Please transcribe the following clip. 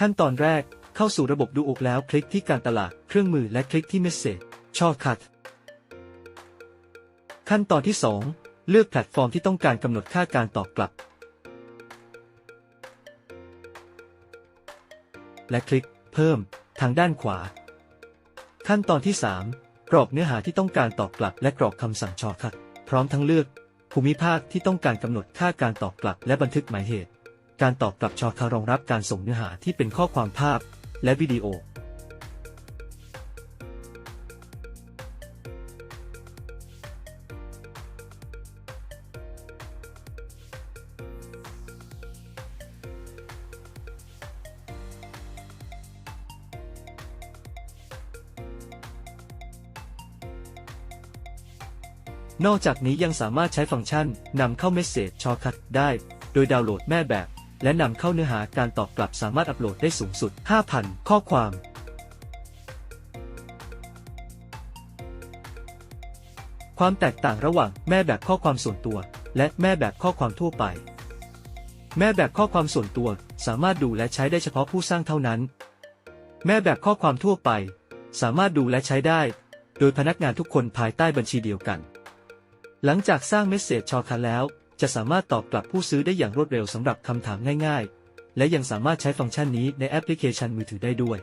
ขั้นตอนแรกเข้าสู่ระบบดูอกแล้วคลิกที่การตลาด เครื่องมือและคลิกที่ Message Shortcut ขั้นตอนที่ 2 เลือกแพลตฟอร์มที่ต้องการกำหนดค่าการตอบกลับ และคลิกเพิ่มทางด้านขวา ขั้นตอนที่ 3 กรอกเนื้อหาที่ต้องการตอบกลับ และกรอกคำสั่งชอคัดพร้อมทั้งเลือก ภูมิภาคที่ต้องการกำหนดค่าการตอบกลับ และบันทึกหมายเหตุ การตอบกลับชอคารองรับการส่งเนื้อหาที่เป็นข้อความภาพ และวิดีโอ นอกจากนี้ยังสามารถใช้ฟังก์ชันนำเข้า Message Shortcut ได้ โดยดาวน์โหลดแม่แบบ และนำเข้าเนื้อหาการตอบกลับสามารถอัปโหลดได้สูงสุด 5,000 ข้อความ ความแตกต่างระหว่างแม่แบบข้อความส่วนตัว และแม่แบบข้อความทั่วไป แม่แบบข้อความส่วนตัวสามารถดูและใช้ได้เฉพาะผู้สร้างเท่านั้น แม่แบบข้อความทั่วไป สามารถดูและใช้ได้ โดยพนักงานทุกคนภายใต้บัญชีเดียวกัน หลังจากสร้างเมสเซจชอคันแล้ว จะสามารถตอบกลับผู้ซื้อได้อย่างรวดเร็วสำหรับคำถามง่ายๆ และยังสามารถใช้ฟังก์ชันนี้ในแอปพลิเคชันมือถือได้ด้วย